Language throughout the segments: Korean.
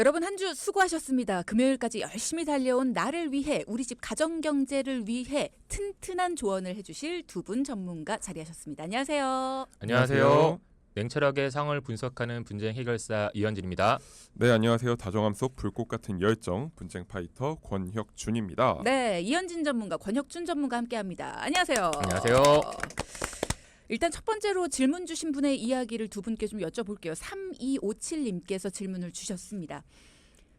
여러분 한 주 수고하셨습니다. 금요일까지 열심히 달려온 나를 위해 우리 집 가정 경제를 위해 튼튼한 조언을 해주실 두 분 전문가 자리하셨습니다. 안녕하세요. 안녕하세요. 냉철하게 상황을 분석하는 분쟁 해결사 이현진입니다. 네, 안녕하세요. 다정함 속 불꽃 같은 열정 분쟁 파이터 권혁준입니다. 네, 이현진 전문가, 권혁준 전문가 함께합니다. 안녕하세요. 안녕하세요. 일단 첫 번째로 질문 주신 분의 이야기를 두 분께 좀 여쭤볼게요. 3257님께서 질문을 주셨습니다.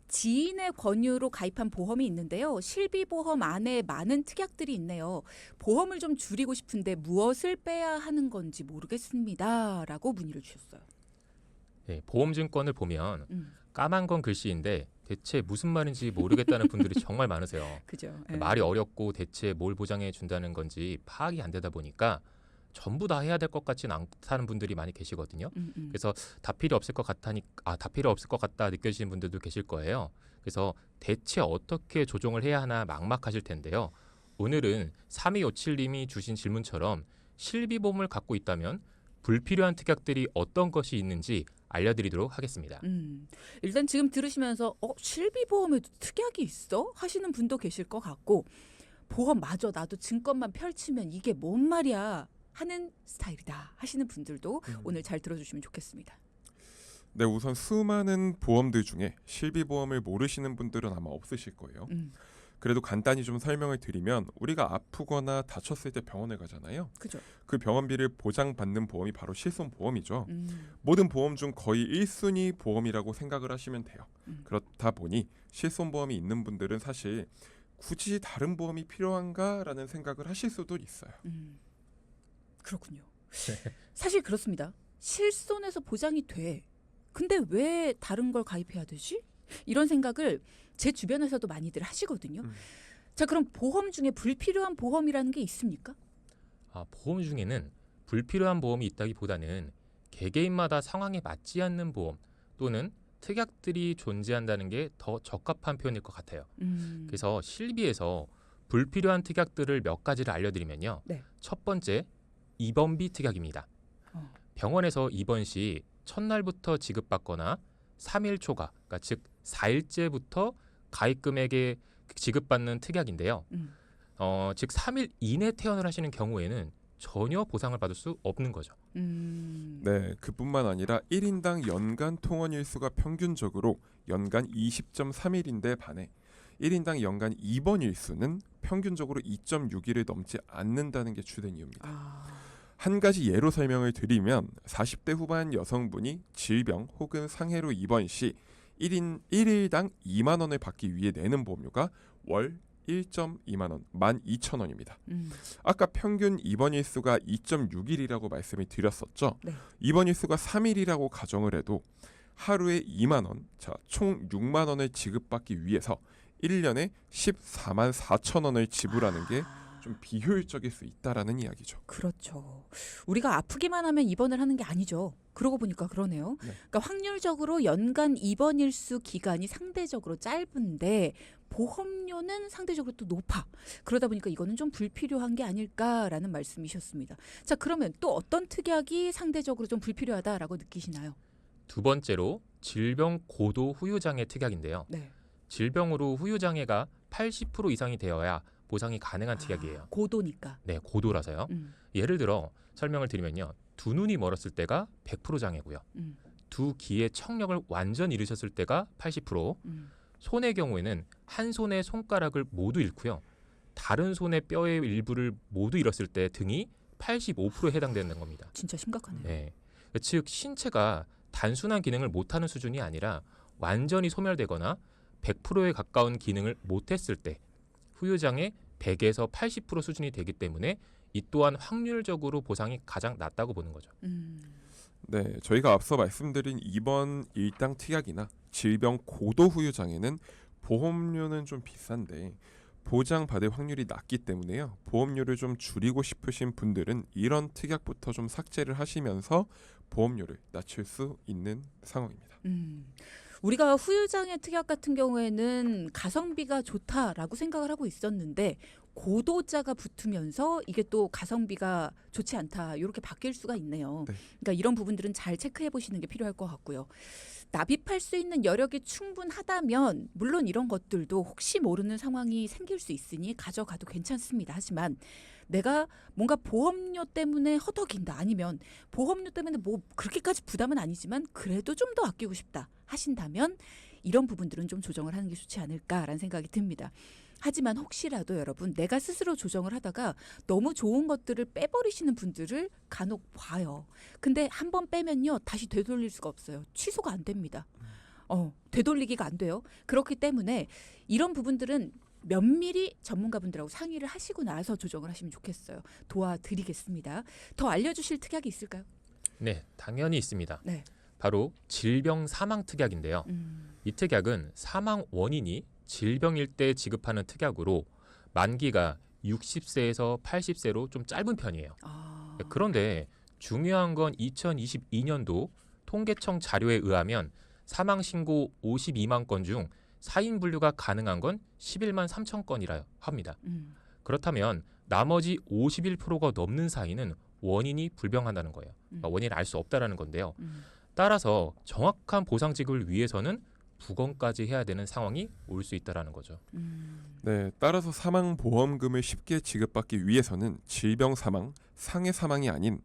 지인의 권유로 가입한 보험이 있는데요. 실비보험 안에 많은 특약들이 있네요. 보험을 좀 줄이고 싶은데 무엇을 빼야 하는 건지 모르겠습니다. 라고 문의를 주셨어요. 네, 보험증권을 보면 음, 까만 건 글씨인데 대체 무슨 말인지 모르겠다는 분들이 정말 많으세요. 그죠. 예. 말이 어렵고 대체 뭘 보장해 준다는 건지 파악이 안 되다 보니까 전부 다 해야 될 것 같지는 않다는 분들이 많이 계시거든요. 음, 음. 그래서 다 필요 없을 것 같다니 아다 필요 없을 것 같다 느껴지는 분들도 계실 거예요. 그래서 대체 어떻게 조정을 해야 하나 막막하실 텐데요. 오늘은 3257님이 주신 질문처럼 실비보험을 갖고 있다면 불필요한 특약들이 어떤 것이 있는지 알려드리도록 하겠습니다. 음, 일단 지금 들으시면서 어 실비보험에도 특약이 있어 하시는 분도 계실 것 같고 보험 마저 나도 증권만 펼치면 이게 뭔 말이야 하는 스타일이다 하시는 분들도 음. 오늘 잘 들어주시면 좋겠습니다. 네, 우선 수많은 보험들 중에 실비보험을 모르시는 분들은 아마 없으실 거예요. 음, 그래도 간단히 좀 설명을 드리면 우리가 아프거나 다쳤을 때 병원에 가잖아요. 그죠. 그 병원비를 보장받는 보험이 바로 실손보험이죠. 음, 모든 보험 중 거의 1순위 보험이라고 생각을 하시면 돼요. 음. 그렇다 보니 실손보험이 있는 분들은 사실 굳이 다른 보험이 필요한가라는 생각을 하실 수도 있어요. 음, 그렇군요. 사실 그렇습니다. 실손에서 보장이 돼. 근데 왜 다른 걸 가입해야 되지? 이런 생각을 제 주변에서도 많이들 하시거든요. 음. 자, 그럼 보험 중에 불필요한 보험이라는 게 있습니까? 아, 보험 중에는 불필요한 보험이 있다기보다는 개개인마다 상황에 맞지 않는 보험 또는 특약들이 존재한다는 게 더 적합한 표현일 것 같아요. 음. 그래서 실비에서 불필요한 특약들을 몇 가지를 알려드리면요. 네. 첫 번째 입원비 특약입니다. 어. 병원에서 입원 시 첫날부터 지급받거나 3일 초과, 그러니까 즉 4일째부터 가입 금액에 지급받는 특약인데요. 음. 어, 즉 3일 이내 퇴원을 하시는 경우에는 전혀 보상을 받을 수 없는 거죠. 음. 네, 그뿐만 아니라 1인당 연간 통원 일수가 평균적으로 연간 20.3일인데 반해 1인당 연간 입원 일수는 평균적으로 2.6일을 넘지 않는다는 게 주된 이유입니다. 아. 한 가지 예로 설명을 드리면 40대 후반 여성분이 질병 혹은 상해로 입원 시 1인 1일당 2만 원을 받기 위해 내는 보험료가 월 1.2만 원, 12,000원입니다. 음. 아까 평균 입원 일수가 2.6일이라고 말씀을 드렸었죠. 네. 입원 일수가 3일이라고 가정을 해도 하루에 2만 원, 자, 총 6만 원을 지급받기 위해서 1년에 14만 4천 원을 지불하는 게 좀 비효율적일 수 있다라는 이야기죠. 그렇죠. 우리가 아프기만 하면 입원을 하는 게 아니죠. 그러고 보니까 그러네요. 네. 그러니까 확률적으로 연간 입원 일수 기간이 상대적으로 짧은데 보험료는 상대적으로 또 높아. 그러다 보니까 이거는 좀 불필요한 게 아닐까라는 말씀이셨습니다. 자, 그러면 또 어떤 특약이 상대적으로 좀 불필요하다라고 느끼시나요? 두 번째로 질병 고도 후유 장애 특약인데요. 네. 질병으로 후유 장애가 80% 이상이 되어야 보상이 가능한 특약이에요. 아, 고도니까. 네, 고도라서요. 음, 예를 들어 설명을 드리면요. 두 눈이 멀었을 때가 100% 장애고요. 음, 두 귀의 청력을 완전 잃으셨을 때가 80%, 음. 손의 경우에는 한 손의 손가락을 모두 잃고요. 다른 손의 뼈의 일부를 모두 잃었을 때 등이 85%에 해당되는 겁니다. 진짜 심각하네요. 네. 즉 신체가 단순한 기능을 못하는 수준이 아니라 완전히 소멸되거나 100%에 가까운 기능을 못했을 때 후유장애 100에서 80% 수준이 되기 때문에 이 또한 확률적으로 보상이 가장 낮다고 보는 거죠. 음, 네, 저희가 앞서 말씀드린 입원 일당 특약이나 질병 고도 후유 장애는 보험료는 좀 비싼데 보장 받을 확률이 낮기 때문에요. 보험료를 좀 줄이고 싶으신 분들은 이런 특약부터 좀 삭제를 하시면서 보험료를 낮출 수 있는 상황입니다. 음. 우리가 후유장애 특약 같은 경우에는 가성비가 좋다라고 생각을 하고 있었는데 고도자가 붙으면서 이게 또 가성비가 좋지 않다 이렇게 바뀔 수가 있네요. 네. 그러니까 이런 부분들은 잘 체크해 보시는 게 필요할 것 같고요. 납입할 수 있는 여력이 충분하다면 물론 이런 것들도 혹시 모르는 상황이 생길 수 있으니 가져가도 괜찮습니다. 하지만 내가 뭔가 보험료 때문에 허덕인다 아니면 보험료 때문에 뭐 그렇게까지 부담은 아니지만 그래도 좀 더 아끼고 싶다 하신다면 이런 부분들은 좀 조정을 하는 게 좋지 않을까라는 생각이 듭니다. 하지만 혹시라도 여러분 내가 스스로 조정을 하다가 너무 좋은 것들을 빼버리시는 분들을 간혹 봐요. 근데 한 번 빼면요 다시 되돌릴 수가 없어요. 취소가 안 됩니다. 어 되돌리기가 안 돼요. 그렇기 때문에 이런 부분들은 면밀히 전문가분들하고 상의를 하시고 나서 조정을 하시면 좋겠어요. 도와드리겠습니다. 더 알려주실 특약이 있을까요? 네, 당연히 있습니다. 네. 바로 질병 사망 특약인데요. 음, 이 특약은 사망 원인이 질병일 때 지급하는 특약으로 만기가 60세에서 80세로 좀 짧은 편이에요. 아, 그런데 중요한 건 2022년도 통계청 자료에 의하면 사망 신고 52만 건 중 사인 분류가 가능한 건 11만 3천 건이라 합니다. 음, 그렇다면 나머지 51%가 넘는 사인은 원인이 불명한다는 거예요. 그러니까 음. 원인을 알 수 없다라는 건데요. 음. 따라서 정확한 보상 지급을 위해서는 부검까지 해야 되는 상황이 올 수 있다라는 거죠. 음. 네, 따라서 사망 보험금을 쉽게 지급받기 위해서는 질병 사망, 상해 사망이 아닌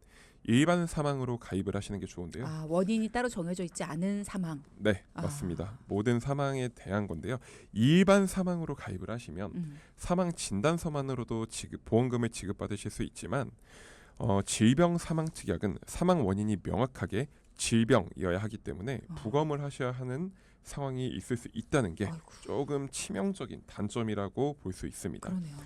일반 사망으로 가입을 하시는 게 좋은데요. 아 원인이 따로 정해져 있지 않은 사망. 네, 아. 맞습니다. 모든 사망에 대한 건데요. 일반 사망으로 가입을 하시면 음. 사망 진단서만으로도 지급, 보험금을 지급받으실 수 있지만 어, 질병 사망 특약은 사망 원인이 명확하게 질병이어야 하기 때문에 아. 부검을 하셔야 하는 상황이 있을 수 있다는 게 아이고, 조금 치명적인 단점이라고 볼 수 있습니다. 그러네요.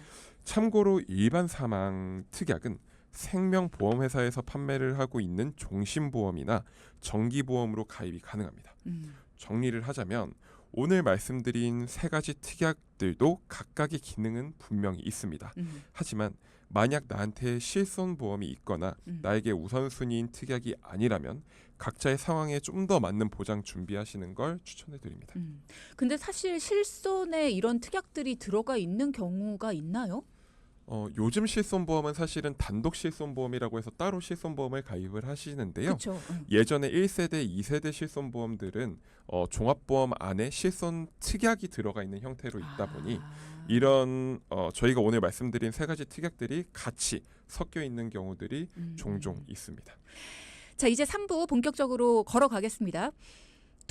참고로 일반 사망 특약은 생명보험회사에서 판매를 하고 있는 종신보험이나 정기보험으로 가입이 가능합니다. 음. 정리를 하자면 오늘 말씀드린 세 가지 특약들도 각각의 기능은 분명히 있습니다. 음. 하지만 만약 나한테 실손 보험이 있거나 음. 나에게 우선순위인 특약이 아니라면 각자의 상황에 좀 더 맞는 보장 준비하시는 걸 추천해 드립니다. 음. 근데 사실 실손에 이런 특약들이 들어가 있는 경우가 있나요? 어, 요즘 실손보험은 사실은 단독 실손보험이라고 해서 따로 실손보험을 가입을 하시는데요. 그렇죠. 예전에 1세대, 2세대 실손보험들은 어, 종합보험 안에 실손 특약이 들어가 있는 형태로 있다 보니 아. 이런 어, 저희가 오늘 말씀드린 세 가지 특약들이 같이 섞여 있는 경우들이 음. 종종 있습니다. 자 이제 3부 본격적으로 걸어가겠습니다.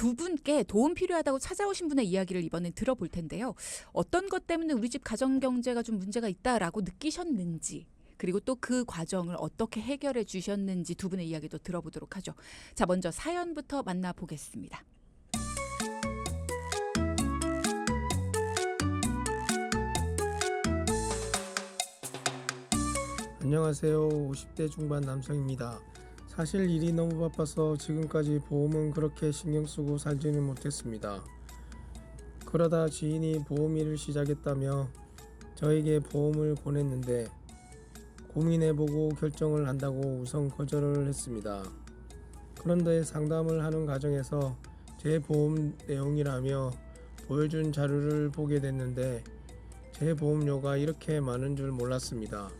두 분께 도움 필요하다고 찾아오신 분의 이야기를 이번엔 들어볼 텐데요. 어떤 것 때문에 우리 집 가정 경제가 좀 문제가 있다라고 느끼셨는지 그리고 또 그 과정을 어떻게 해결해 주셨는지 두 분의 이야기도 들어보도록 하죠. 자 먼저 사연부터 만나보겠습니다. 안녕하세요. 50대 중반 남성입니다. 사실 일이 너무 바빠서 지금까지 보험은 그렇게 신경 쓰고 살지는 못했습니다. 그러다 지인이 보험 일을 시작했다며 저에게 보험을 권했는데 고민해보고 결정을 한다고 우선 거절을 했습니다. 그런데 상담을 하는 과정에서 제 보험 내용이라며 보여준 자료를 보게 됐는데 제 보험료가 이렇게 많은 줄 몰랐습니다.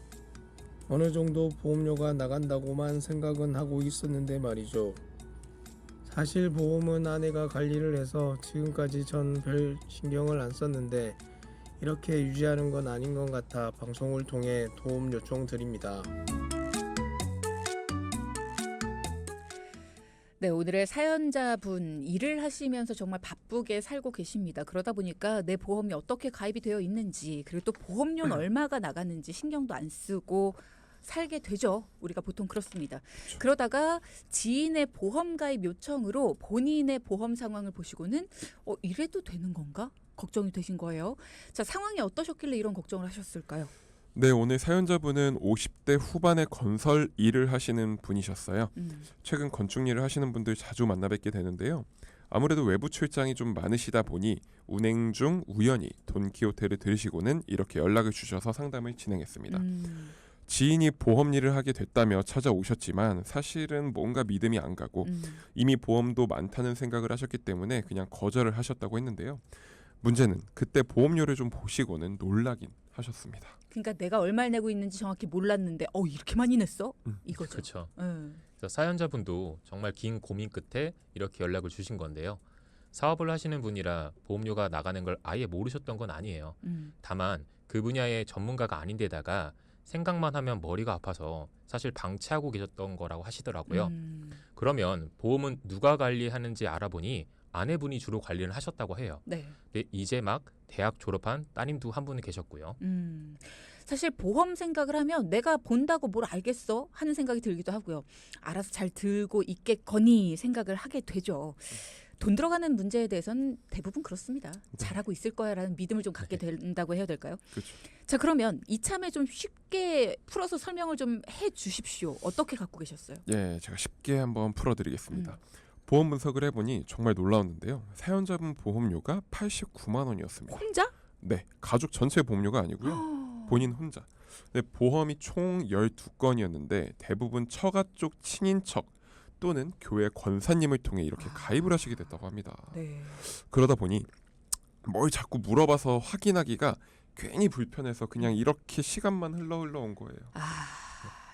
어느 정도 보험료가 나간다고만 생각은 하고 있었는데 말이죠. 사실 보험은 아내가 관리를 해서 지금까지 전 별 신경을 안 썼는데 이렇게 유지하는 건 아닌 것 같아 방송을 통해 도움 요청 드립니다. 네, 오늘의 사연자분 일을 하시면서 정말 바쁘게 살고 계십니다. 그러다 보니까 내 보험이 어떻게 가입이 되어 있는지 그리고 또 보험료는 얼마가 나가는지 신경도 안 쓰고 살게 되죠. 우리가 보통 그렇습니다. 그러다가 지인의 보험 가입 요청으로 본인의 보험 상황을 보시고는 어 이래도 되는 건가? 걱정이 되신 거예요. 자, 상황이 어떠셨길래 이런 걱정을 하셨을까요? 네, 오늘 사연자분은 50대 후반의 건설 일을 하시는 분이셨어요. 음. 최근 건축 일을 하시는 분들 자주 만나 뵙게 되는데요. 아무래도 외부 출장이 좀 많으시다 보니 운행 중 우연히 돈키호테를 들으시고는 이렇게 연락을 주셔서 상담을 진행했습니다. 음. 지인이 보험 일을 하게 됐다며 찾아오셨지만 사실은 뭔가 믿음이 안 가고 음. 이미 보험도 많다는 생각을 하셨기 때문에 그냥 거절을 하셨다고 했는데요. 문제는 그때 보험료를 좀 보시고는 놀라긴 하셨습니다. 그러니까 내가 얼마를 내고 있는지 정확히 몰랐는데 어 이렇게 많이 냈어? 음, 이거죠. 그렇죠. 예. 그래서 사연자분도 정말 긴 고민 끝에 이렇게 연락을 주신 건데요. 사업을 하시는 분이라 보험료가 나가는 걸 아예 모르셨던 건 아니에요. 음. 다만 그 분야의 전문가가 아닌데다가 생각만 하면 머리가 아파서 사실 방치하고 계셨던 거라고 하시더라고요. 음. 그러면 보험은 누가 관리하는지 알아보니 아내분이 주로 관리를 하셨다고 해요. 네. 근데 이제 막 대학 졸업한 따님도 한 분이 계셨고요. 음. 사실 보험 생각을 하면 내가 본다고 뭘 알겠어 하는 생각이 들기도 하고요. 알아서 잘 들고 있겠거니 생각을 하게 되죠. 돈 들어가는 문제에 대해서는 대부분 그렇습니다. 잘하고 있을 거야라는 믿음을 좀 갖게 된다고 해야 될까요? 그렇죠. 자 그러면 이참에 좀 쉽게 풀어서 설명을 좀 해 주십시오. 어떻게 갖고 계셨어요? 예, 제가 쉽게 한번 풀어드리겠습니다. 음. 보험 분석을 해보니 정말 놀라웠는데요. 사연자분 보험료가 89만 원이었습니다. 혼자? 네, 가족 전체 보험료가 아니고요. 본인 혼자. 네, 보험이 총 12건이었는데 대부분 처가 쪽 친인척 또는 교회 권사님을 통해 이렇게 아. 가입을 하시게 됐다고 합니다. 네. 그러다 보니 뭘 자꾸 물어봐서 확인하기가 괜히 불편해서 그냥 이렇게 시간만 흘러 흘러 온 거예요. 아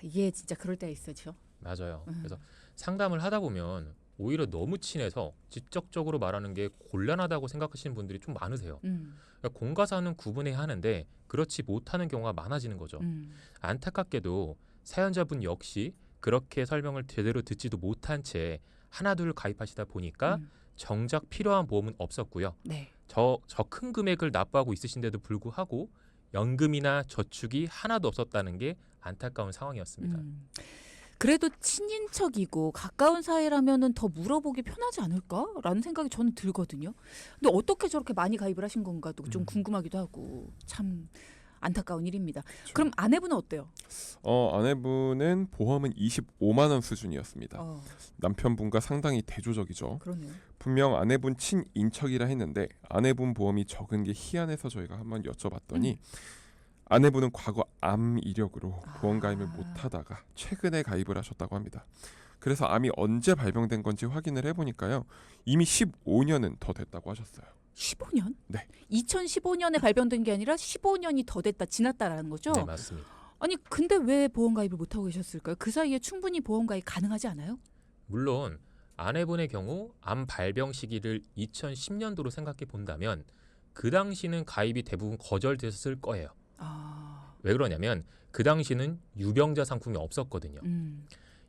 이게 진짜 그럴 때가 있어죠. 맞아요. 음. 그래서 상담을 하다 보면 오히려 너무 친해서 직접적으로 말하는 게 곤란하다고 생각하시는 분들이 좀 많으세요. 음, 그러니까 공과사는 구분해야 하는데 그렇지 못하는 경우가 많아지는 거죠. 음. 안타깝게도 사연자분 역시 그렇게 설명을 제대로 듣지도 못한 채 하나 둘 가입하시다 보니까 음. 정작 필요한 보험은 없었고요. 네. 저저 큰 금액을 납부하고 있으신데도 불구하고 연금이나 저축이 하나도 없었다는 게 안타까운 상황이었습니다. 음. 그래도 친인척이고 가까운 사이라면은 더 물어보기 편하지 않을까라는 생각이 저는 들거든요. 근데 어떻게 저렇게 많이 가입을 하신 건가도 좀 음. 궁금하기도 하고 참 안타까운 일입니다. 그렇죠. 그럼 아내분은 어때요? 어, 아내분은 보험은 25만 원 수준이었습니다. 어, 남편분과 상당히 대조적이죠. 그러네요. 분명 아내분 친인척이라 했는데 아내분 보험이 적은 게 희한해서 저희가 한번 여쭤봤더니 아내분은 과거 암 이력으로 보험 가입을 아. 못하다가 최근에 가입을 하셨다고 합니다. 그래서 암이 언제 발병된 건지 확인을 해보니까요 이미 15년은 더 됐다고 하셨어요. 15년? 네. 2015년에 발병된 게 아니라 15년이 더 됐다 지났다라는 거죠. 네, 맞습니다. 아니 근데 왜 보험 가입을 못 하고 계셨을까요? 그 사이에 충분히 보험 가입 가능하지 않아요? 물론 아내분의 경우 암 발병 시기를 2010년도로 생각해 본다면 그 당시는 가입이 대부분 거절됐을 거예요. 아, 왜 그러냐면 그 당시는 유병자 상품이 없었거든요. 음,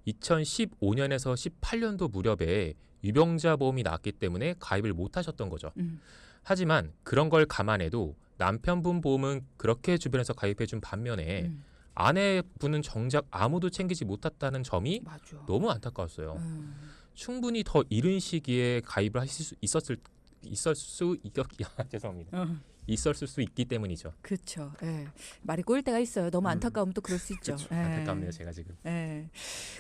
2015년에서 18년도 무렵에 유병자 보험이 나왔기 때문에 가입을 못 하셨던 거죠. 음, 하지만 그런 걸 감안해도 남편분 보험은 그렇게 주변에서 가입해 준 반면에 음, 아내분은 정작 아무도 챙기지 못했다는 점이 맞아. 너무 안타까웠어요. 음, 충분히 더 이른 시기에 가입을 하실 수 있었을 있을 수 있, 죄송합니다. 어. 있었을 수 있기 때문이죠. 그렇죠. 예. 말이 꼬일 때가 있어요. 너무 음. 안타까우면 또 그럴 수 있죠. 그쵸. 예. 안타깝네요, 제가 지금. 예.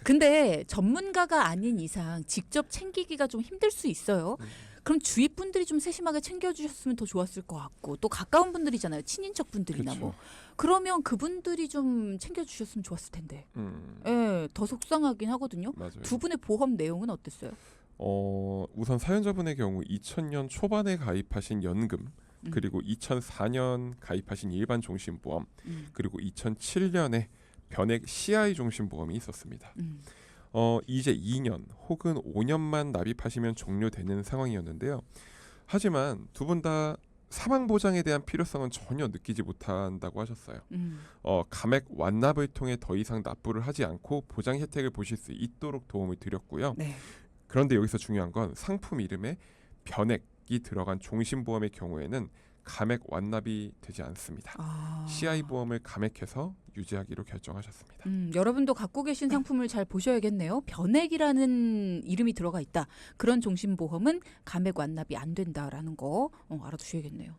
근데 전문가가 아닌 이상 직접 챙기기가 좀 힘들 수 있어요. 음. 그럼 주위 분들이 좀 세심하게 챙겨주셨으면 더 좋았을 것 같고 또 가까운 분들이잖아요. 친인척 분들이나. 뭐 그러면 그분들이 좀 챙겨주셨으면 좋았을 텐데. 음, 예, 더 속상하긴 하거든요. 맞아요. 두 분의 보험 내용은 어땠어요? 어, 우선 사연자분의 경우 2000년 초반에 가입하신 연금 음. 그리고 2004년 가입하신 일반 종신보험 음, 그리고 2007년에 변액 CI 종신보험이 있었습니다. 음, 어, 이제 2년 혹은 5년만 납입하시면 종료되는 상황이었는데요. 하지만 두 분 다 사망 보장에 대한 필요성은 전혀 느끼지 못한다고 하셨어요. 음, 어, 감액 완납을 통해 더 이상 납부를 하지 않고 보장 혜택을 보실 수 있도록 도움을 드렸고요. 네. 그런데 여기서 중요한 건 상품 이름에 변액이 들어간 종신보험의 경우에는 감액 완납이 되지 않습니다. 아. CI 보험을 감액해서 유지하기로 결정하셨습니다. 음, 여러분도 갖고 계신 상품을 잘 보셔야겠네요. 변액이라는 이름이 들어가 있다. 그런 종신보험은 감액 완납이 안 된다라는 거 어, 알아두셔야겠네요.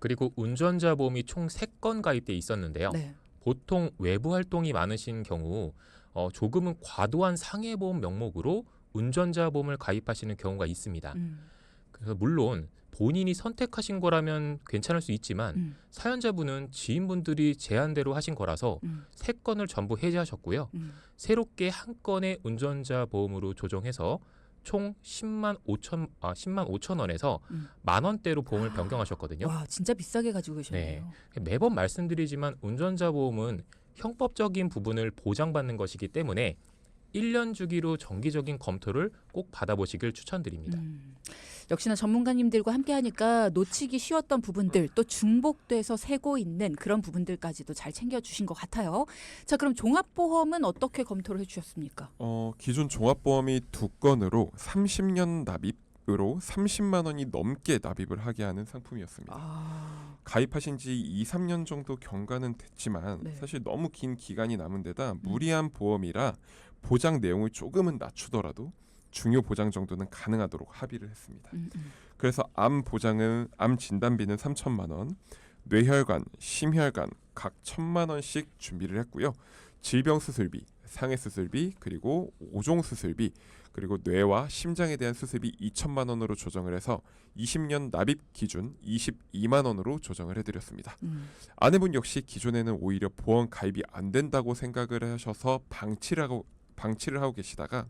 그리고 운전자 보험이 총 3건 가입돼 있었는데요. 네. 보통 외부 활동이 많으신 경우 어, 조금은 과도한 상해 보험 명목으로 운전자 보험을 가입하시는 경우가 있습니다. 음, 그래서 물론 본인이 선택하신 거라면 괜찮을 수 있지만 음, 사연자분은 지인분들이 제안대로 하신 거라서 음, 세 건을 전부 해지하셨고요. 음. 새롭게 한 건의 운전자 보험으로 조정해서 총 10만 5천 아 10만 5천 원에서 음. 만 원대로 보험을 변경하셨거든요. 와 진짜 비싸게 가지고 계셨네요. 매번 말씀드리지만 운전자 보험은 형법적인 부분을 보장받는 것이기 때문에 1년 주기로 정기적인 검토를 꼭 받아보시길 추천드립니다. 음, 역시나 전문가님들과 함께하니까 놓치기 쉬웠던 부분들 또 중복돼서 새고 있는 그런 부분들까지도 잘 챙겨주신 것 같아요. 자 그럼 종합보험은 어떻게 검토를 해주셨습니까? 어, 기존 종합보험이 두 건으로 30년 납입 으로 30만 원이 넘게 납입을 하게 하는 상품이었습니다. 아, 가입하신 지 2, 3년 정도 경과는 됐지만 네. 사실 너무 긴 기간이 남은 데다 무리한 보험이라 보장 내용을 조금은 낮추더라도 중요 보장 정도는 가능하도록 합의를 했습니다. 음, 음. 그래서 암 보장은 암 진단비는 3천만 원, 뇌혈관, 심혈관 각 천만 원씩 준비를 했고요. 질병 수술비, 상해 수술비, 그리고 오종 수술비, 그리고 뇌와 심장에 대한 수술비 2천만 원으로 조정을 해서 20년 납입 기준 22만 원으로 조정을 해드렸습니다. 음. 아내분 역시 기존에는 오히려 보험 가입이 안 된다고 생각을 하셔서 방치를 하고 방치를 하고 계시다가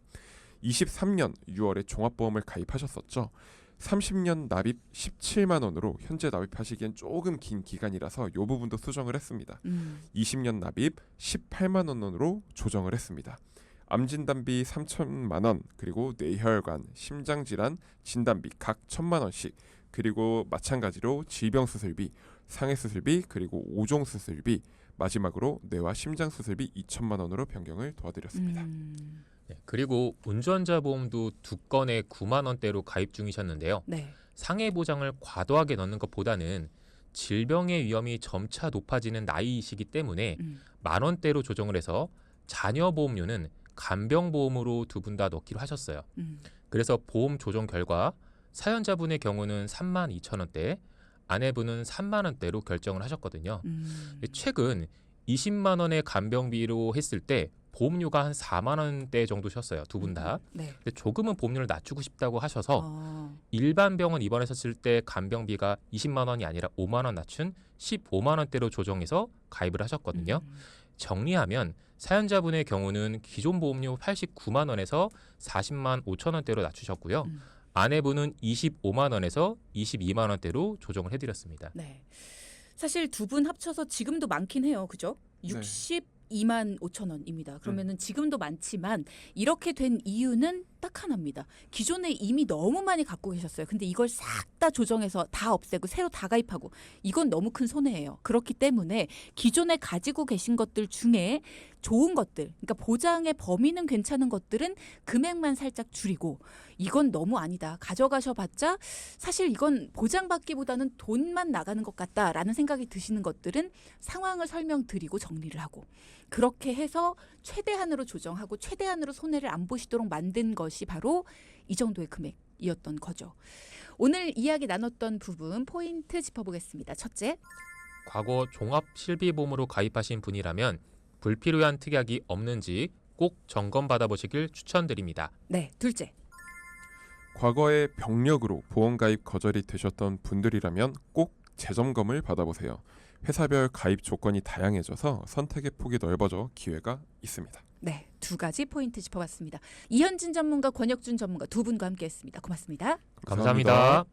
23년 6월에 종합보험을 가입하셨었죠. 30년 납입 17만 원으로 현재 납입하시기엔 조금 긴 기간이라서 이 부분도 수정을 했습니다. 음. 20년 납입 18만 원으로 조정을 했습니다. 암 진단비 3천만 원 그리고 뇌혈관, 심장 질환 진단비 각 천만 원씩 그리고 마찬가지로 질병 수술비, 상해 수술비 그리고 오종 수술비 마지막으로 뇌와 심장 수술비 2천만 원으로 변경을 도와드렸습니다. 음. 네, 그리고 운전자 보험도 두 건에 9만 원대로 가입 중이셨는데요. 네. 상해 보장을 과도하게 넣는 것보다는 질병의 위험이 점차 높아지는 나이이시기 때문에 음. 만 원대로 조정을 해서 자녀 보험료는 간병 보험으로 두 분 다 넣기로 하셨어요. 음. 그래서 보험 조정 결과 사연자분의 경우는 3만 2천 원대, 아내분은 3만 원대로 결정을 하셨거든요. 음. 최근 20만 원의 간병비로 했을 때 보험료가 한 4만 원대 정도 셨어요. 두 분 다. 네. 근데 조금은 보험료를 낮추고 싶다고 하셔서 어. 일반 병원 입원했었을 때 간병비가 20만 원이 아니라 5만 원 낮춘 15만 원대로 조정해서 가입을 하셨거든요. 음. 정리하면 사연자분의 경우는 기존 보험료 89만 원에서 40만 5천 원대로 낮추셨고요. 음. 아내분은 25만 원에서 22만 원대로 조정을 해드렸습니다. 네. 사실 두 분 합쳐서 지금도 많긴 해요. 그죠? 네. 62만 5천 원입니다. 음. 그러면은 지금도 많지만 이렇게 된 이유는 딱 하나입니다. 기존에 이미 너무 많이 갖고 계셨어요. 근데 이걸 싹 다 조정해서 다 없애고 새로 다 가입하고 이건 너무 큰 손해예요. 그렇기 때문에 기존에 가지고 계신 것들 중에 좋은 것들, 그러니까 보장의 범위는 괜찮은 것들은 금액만 살짝 줄이고 이건 너무 아니다. 가져가셔봤자 사실 이건 보장받기보다는 돈만 나가는 것 같다라는 생각이 드시는 것들은 상황을 설명드리고 정리를 하고 그렇게 해서 최대한으로 조정하고 최대한으로 손해를 안 보시도록 만든 것이 바로 이 정도의 금액이었던 거죠. 오늘 이야기 나눴던 부분 포인트 짚어보겠습니다. 첫째, 과거 종합 실비보험으로 가입하신 분이라면 불필요한 특약이 없는지 꼭 점검 받아보시길 추천드립니다. 네, 둘째, 과거에 병력으로 보험 가입 거절이 되셨던 분들이라면 꼭 재점검을 받아보세요. 회사별 가입 조건이 다양해져서 선택의 폭이 넓어져 기회가 있습니다. 네, 두 가지 포인트 짚어봤습니다. 이현진 전문가, 권혁준 전문가 두 분과 함께했습니다. 고맙습니다. 감사합니다.